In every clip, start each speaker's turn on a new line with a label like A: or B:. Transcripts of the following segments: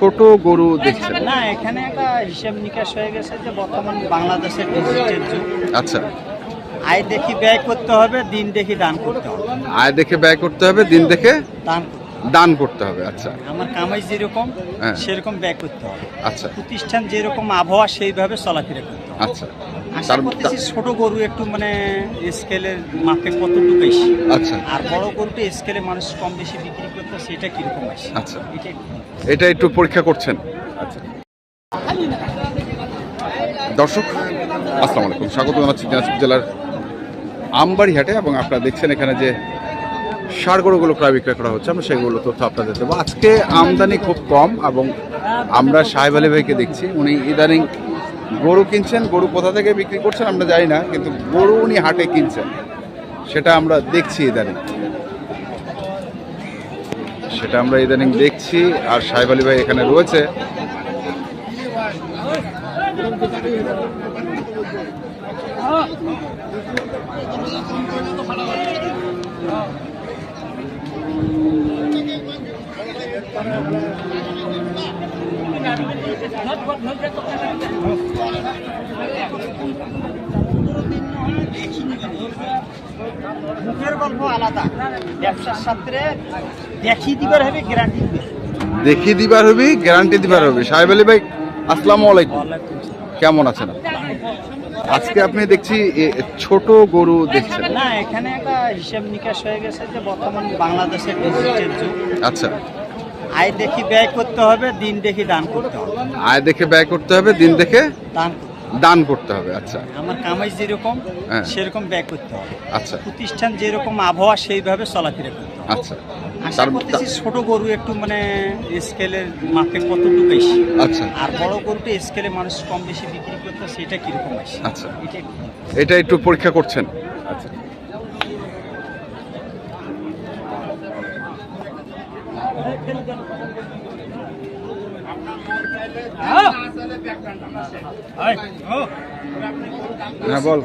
A: ছোট গরু দেখছেন?
B: না এখানে একটা হিসাব নিকাশ হয়ে গেছে যে বর্তমান বাংলাদেশের ডিজিটাল যুগ
A: আচ্ছা।
B: আয় দেখি ব্যয় করতে হবে দিন দেখি দান করতে হবে।
A: আয় দেখে ব্যয় করতে হবে দিন দেখে
B: দান করতে।
A: দান করতে হবে আচ্ছা।
B: আমার কামাই যেরকম
A: হ্যাঁ।
B: সেরকম ব্যয় করতে হবে।
A: আচ্ছা।
B: প্রতিষ্ঠান যেরকম আবহাওয়া সেইভাবে চলাফেরা করতে হবে।
A: আচ্ছা।
B: ছোট গরু একটু মানে স্কেলের মাপে কতটুকু বেশি?
A: আচ্ছা।
B: আর বড় গরুটা স্কেলে মানুষ কম বেশি বিক্রি করতে সেটা কীরকম আসে
A: আচ্ছা।
B: এটা একটু
A: এটা একটু পরীক্ষা করছেন? আচ্ছা। দর্শক আসসালামু আলাইকুম। স্বাগত জানাচ্ছি দিনাজপুর জেলার আমবাড়ি হাটে এবং আপনারা দেখছেন এখানে যে সার গরুগুলো ক্রয় বিক্রয় করা হচ্ছে, আমরা সেগুলো তথ্য আপনাদের দেবো। আজকে আমদানি খুব কম এবং আমরা সাহেব আলী ভাইকে দেখছি, উনি ইদানিং গরু কিনছেন, গরু কোথা থেকে বিক্রি করছেন আমরা জানি না, কিন্তু গরু উনি হাটে কিনছেন, সেটা আমরা দেখছি ইদানিং। সেটা আমরা ইদানিং দেখছি, আর সাহেব আলী ভাই এখানে রয়েছে।
B: মুখের গল্প আলাদা। ব্যবসার সাথে দেখিয়ে দিবার হবে গ্যারান্টি
A: দেখিয়ে দিবার হবে গ্যারান্টি দিবার হবে। সাহেব আলী ভাই আসসালামু আলাইকুম। কেমন আছেন আজকে আপনি দেখছি এ, ছোট গরু দেখছেন।
B: না এখানে একটা হিসাব নিকাশ হয়ে গেছে যে বর্তমান বাংলাদেশের ডিজিটাল যুগ।
A: আচ্ছা।
B: আয় দেখি ব্যয় করতে হবে দিন দেখি দান করতে হবে।
A: আয় দেখে ব্যয় করতে হবে দিন দেখে
B: দান করতে হবে।
A: দান করতে হবে আচ্ছা।
B: আমার কামাই যেরকম
A: হ্যাঁ।
B: সেরকম ব্যয় করতে হবে।
A: আচ্ছা।
B: প্রতিষ্ঠান যেরকম আবহাওয়া সেইভাবে চলাফেরা করতে হবে।
A: আচ্ছা।
B: আশা
A: তার
B: করতেছি ছোট গরু একটু মানে স্কেলের মাপে কতটুকু বেশি
A: আচ্ছা।
B: আর বড় গরুটা স্কেলে মানুষ কম বেশি বিক্রি করতে সেটা কীরকম আসে
A: আচ্ছা।
B: এটা একটু
A: এটা একটু পরীক্ষা করছেন? আচ্ছা। হ্যাঁ বল।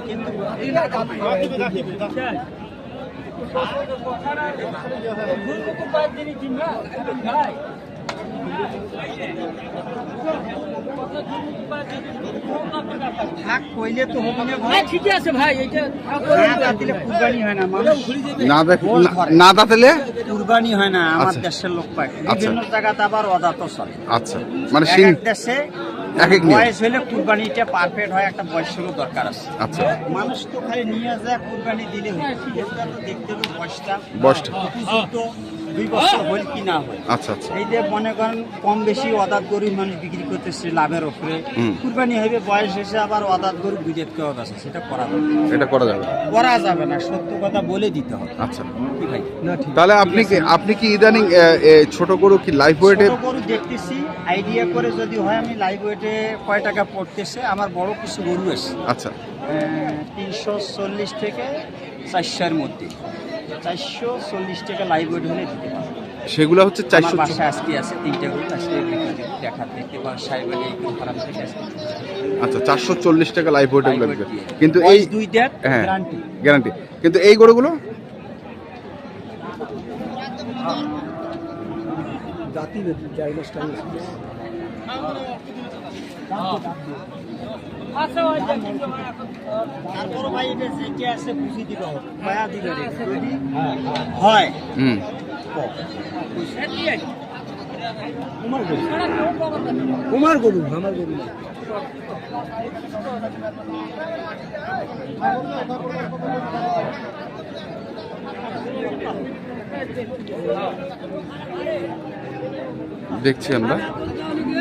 B: কিন্তু হবে না ভাই।
C: ঠিকই আছে ভাই এইটা
B: না দাঁতিলে কুরবানি মানুষ
A: না দেখ
B: গোল
A: না-
B: করে।
A: না দাঁতলে?
B: কুরবানি হয় না আমার
A: আচ্ছা।
B: দেশের লোক পায়।
A: আচ্ছা।
B: বিভিন্ন জায়গাতে আবার অদাত চলে।
A: আচ্ছা। মানে
B: দেশে
A: এক এক
B: বয়স হলে কুরবানিটা পারফেক্ট হয় একটা বয়সেরও দরকার আছে।
A: আচ্ছা।
B: মানুষ তো খালি নিয়ে যায় কুরবানি দিলে। হয় দেখতে হবে বয়সটা।
A: বয়সটা।
B: দুই বছর হল কি না হয়।
A: আচ্ছা আচ্ছা।
B: এই যে মনে করেন কম বেশি অদাত গরু মানুষ বিক্রি করতেছে লাভের ওপরে কুরবানি হবে বয়স এসে আবার অদাত গরু বুঝে কেউ আছে সেটা করা যাবে।
A: এটা করা যাবে।
B: করা যাবে না সত্য কথা বলে দিতে হবে।
A: আচ্ছা।
B: কি ভাই?
A: তাহলে আপনি কি আপনি কি ইদানিং ছোট গরু কি লাইফ ওয়েটে
B: ছোট গরু দেখতেছি আইডিয়া করে যদি হয় আমি লাইভ ওয়েটে কয় টাকা পড়তেছে আমার বড় কিছু গরু আছে।
A: আচ্ছা।
B: তিনশো চল্লিশ থেকে চারশোর মধ্যে। চারশো চল্লিশ টাকা লাইভ ওয়েট হলে দিতে পারব।
A: সেগুলো হচ্ছে চারশো
B: বাসায় আজকে আছে তিনটে গরু আজকে দেখা দেখতে পার সাহেব এই খারাপ থেকে
A: আচ্ছা চারশো চল্লিশ টাকা লাইফ ওয়েট
B: weight
A: কিন্তু এই
B: বয়স দুই দেড়
A: হ্যাঁ
B: গ্যারান্টি
A: গ্যারান্টি কিন্তু এই গরুগুলো?
B: তারপর ভাই এটা যেটা আছে বুঝি দিবে মায়া দিবে হয়
A: হুম।
C: কুমার গরু। আমার গরু
A: দেখছি আমরা।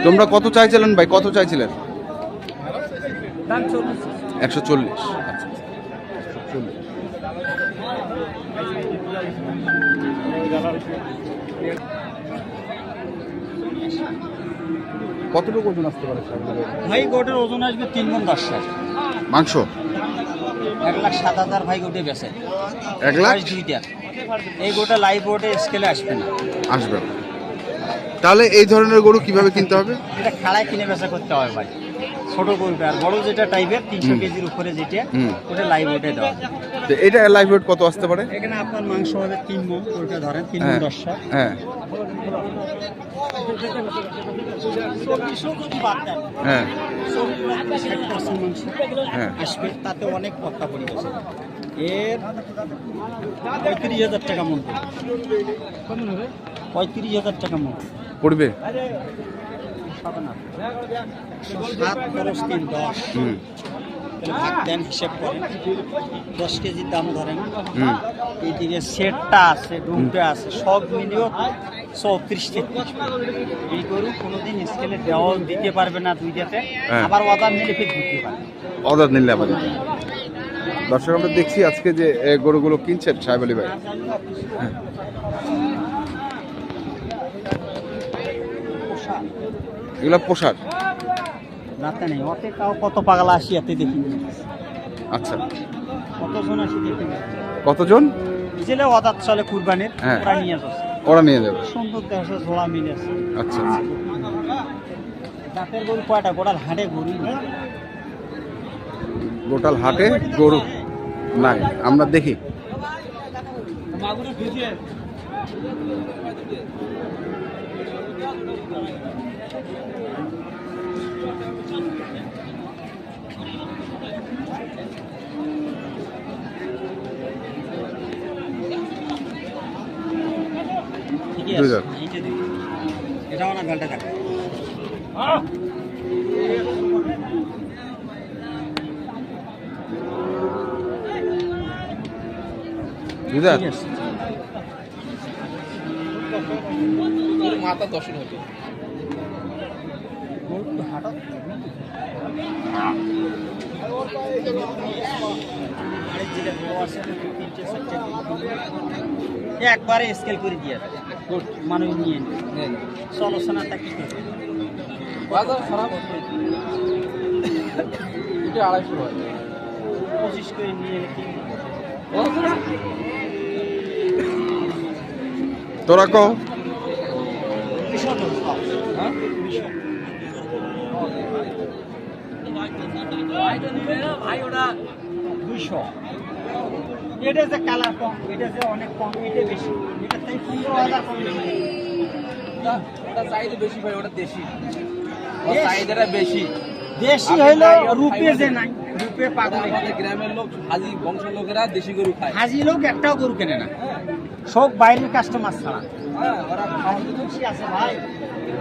A: তোমরা কত চাইছিলেন ভাই? কত চাইছিলেন? একশো চল্লিশ। আচ্ছা কতটুকু ওজন আসতে পারে
B: ভাই গোটের ওজন আসবে তিন মন দশ
A: মাংস?
B: এক লাখ সাত হাজার ভাই গোটে বেছে
A: এক লাখ?
B: দুইটা। এই গোটা লাইভ বোর্ডে স্কেলে আসবে না।
A: আসবে তাহলে এই ধরনের গরু কীভাবে কিনতে হবে?
B: এটা খাড়ায় কিনে বেচা করতে হবে ভাই। ছোট গরুটা আর বড় যেটা টাইপের তিনশো। কেজির উপরে যেটা। ওটা লাইভ ওটে দেওয়া
A: তো এটা লাইভ ওয়েট কত আসতে পারে?
B: এখানে আপনার মাংস হবে তিন মন ওটা ধরেন তিন মন
A: হ্যাঁ হ্যাঁ। হ্যাঁ। হ্যাঁ।
B: আসবে তাতে অনেক পক্কা পড়ে গেছে। এর পঁয়ত্রিশ হাজার টাকা মন পড়বে। পঁয়ত্রিশ হাজার টাকা মন।
A: পড়বে?
B: সাত খরচ তিন দশ। ভাগ দেন হিসাব করেন। দশ কেজির দাম ধরেন।
A: হুম।
B: এইদিকে সেটটা আছে ডুমটা আছে সব মিলিয়েও চৌত্রিশ তেত্রিশ এই গরু কোনোদিন স্কেলে দেওয়াল দিতে পারবে না দুইটাতে
A: হ্যাঁ।
B: আবার অদার নিলে ফির দিতে পারবে।
A: অর্ডার নিলে আবার। দর্শক আমরা দেখছি আজকে যে এ, গরুগুলো কিনছেন সাহেব আলী ভাই। হ্যাঁ। এগুলো পোষার
B: রাতে নেই অতে কাউ কত পাগলা আসি এতে দেখি।
A: আচ্ছা।
B: কতজন আসি দেখি।
A: কতজন?
B: বুঝলে অদার চলে কুরবানির
A: হ্যাঁ।
B: ওরা নিয়ে যাচ্ছে।
A: ওরা নিয়ে যাবে।
B: সুন্দর দেশ ঝোড়া মিলে আছে।
A: আচ্ছা। আচ্ছা
B: দাঁতের গরু কয়টা? গোড়াল হাঁটে গরু
A: গোটাল হাটে গরু নাই। আমরা দেখি।
B: দেখা
A: বুঝা
B: ঠিক আছে।
C: মাথা দর্শন হবে
B: গরু হাঁটা আরেক যেটা বড় আছে, তিনটে, চারটে গরু। একবারে স্কেল করে দিয়ে। মানুষ নিয়ে। চলচনাটা কি করবে?
C: বাজার খারাপ। এটা আড়াইশো
B: পঁচিশ করে নিয়ে কি
A: তোরা কও।
B: দুশো তো সব। দুইশো। এটা যে কালার কম এটা যে অনেক কম এটা বেশি। এটা তাই পনেরো হাজার কম
C: ওটা ওটা বেশি ভাই ওটা দেশি। চাহিদাটা বেশি।
B: দেশি হইল রূপে যে নাই। রূপে পাগল
C: আমাদের গ্রামের লোক হাজি বংশের লোকেরা দেশি গরু খায়।
B: হাজি লোক একটাও গরু কেনে না। সব বাইরের কাস্টমার ছাড়া।
C: হ্যাঁ ওরা
B: আছে ভাই।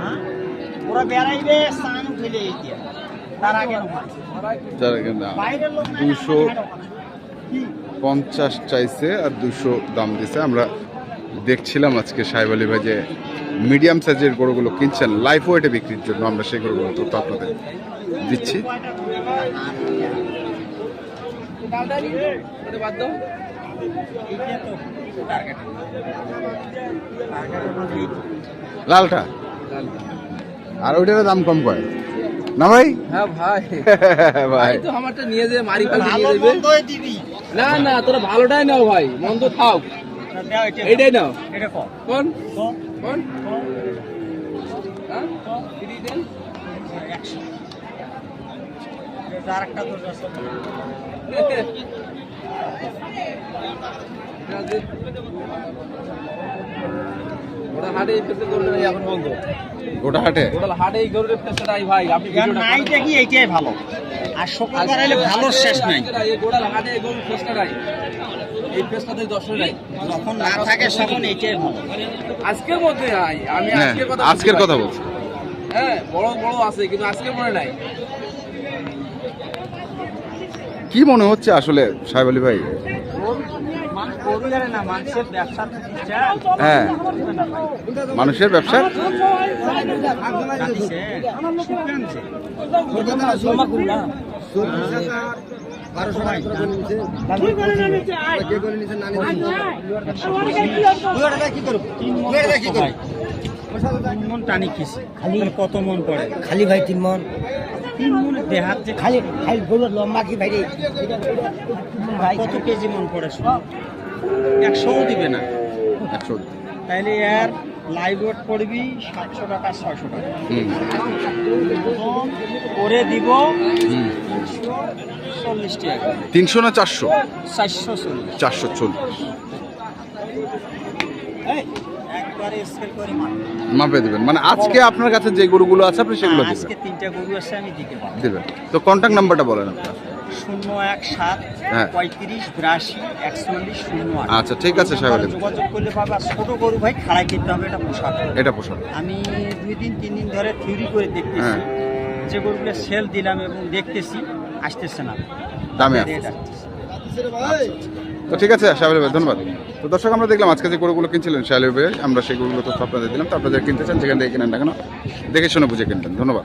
B: হ্যাঁ? ওরা বেড়াইবে স্নান ফেলে দিয়ে। আগে
A: দুশো পঞ্চাশ চাইছে আর দুশো দাম দিছে। আমরা দেখছিলাম আজকে সাহেব আলী ভাই যে মিডিয়াম সাইজের গরুগুলো কিনছেন লাইফ ওয়েটে বিক্রির জন্য আমরা সেই গরুগুলো তথ্য আপনাদের দিচ্ছি। লালটা? আর ওইটার দাম কম করে না ভাই?
C: হ্যাঁ ভাই।
A: ভাই
C: তো আমারটা নিয়ে যে মারি ফেলতে নিয়ে যাবে
B: মন্দই দিবি।
C: না না তোরা ভালোটাই নাও ভাই মন্দ
B: দাও
C: এইটাই নাও।
B: এটা কর।
C: কোন? কোন? হ্যাঁ?
B: আরেকটা ইয়ার
C: ভিডিওটা
B: নাই দেখি এইটাই ভালো। আর সকাল ভালো শেষ নাই।
C: এই গোড়াল হাটে গরুর পেছনে এই পেছনে দশ নাই।
B: যখন না থাকে তখন এইটাই ভালো।
C: আজকের মধ্যে আমি
A: হ্যাঁ
C: আজকের কথা
A: আজকের কথা। বলছি।
C: হ্যাঁ বড় বড় আছে কিন্তু আজকে মনে নাই।
A: কি মনে হচ্ছে আসলে সাহেব আলী ভাই?
B: মানুষ গরু জানে না মানুষের
A: হ্যাঁ মানুষের ব্যবসা
B: খালি কত মন পড়ে?
D: খালি ভাই তিন মন।
B: তিন দেহাত যে
D: খালি খালি গরুর লম্বা কি ভাই
B: কত কেজি মন পড়ে একশোও দিবে না।
A: একশো।
B: তাহলে এর লাইভ ওয়েট পড়বি সাতশো টাকা ছয়শো টাকা। করে দিব তিনশো চল্লিশ টাকা।
A: তিনশো না চারশো?
B: চারশো চল্লিশ।
A: চারশো চল্লিশ
B: একবারে স্কেল করে মারবো।
A: মাপে। দেবেন। মানে আজকে আপনার কাছে যে গরুগুলো আছে আপনি সেগুলো
B: হ্যাঁ,
A: দেবেন।
B: আজকে তিনটা গরু আছে আমি দিতে পারব।
A: দেবেন। তো কন্ট্যাক্ট নাম্বারটা বলেন আপনার
B: শূন্য এক সাত
A: হ্যাঁ।
B: পঁয়ত্রিশ বিরাশি একচল্লিশ শূন্য
A: আচ্ছা, ঠিক আছে, সাহেব।
B: যোগাযোগ করলে পাবে। আর ছোট গরু ভাই খাড়াই কিনতে হবে এটা পোশাক।
A: এটা পোষণ
B: আমি দুই দিন তিন দিন ধরে থিওরি করে দেখতেছি।
A: হ্যাঁ।
B: যে গরুগুলো সেল দিলাম এবং দেখতেছি আসতেছে না।
A: দামে আসতেছে। তো ঠিক আছে শাহরুখ ভাই, ধন্যবাদ। তো দর্শক, আমরা দেখলাম আজকে যে গরুগুলো কিনছিলেন শাহরুখ ভাই, আমরা সেই গরুগুলো তথ্য আপনাদের দিলাম। তো আপনাদের কিনতে চান, যেখান থেকে কিনেন না কেন, দেখে শুনে বুঝে কিনবেন। ধন্যবাদ।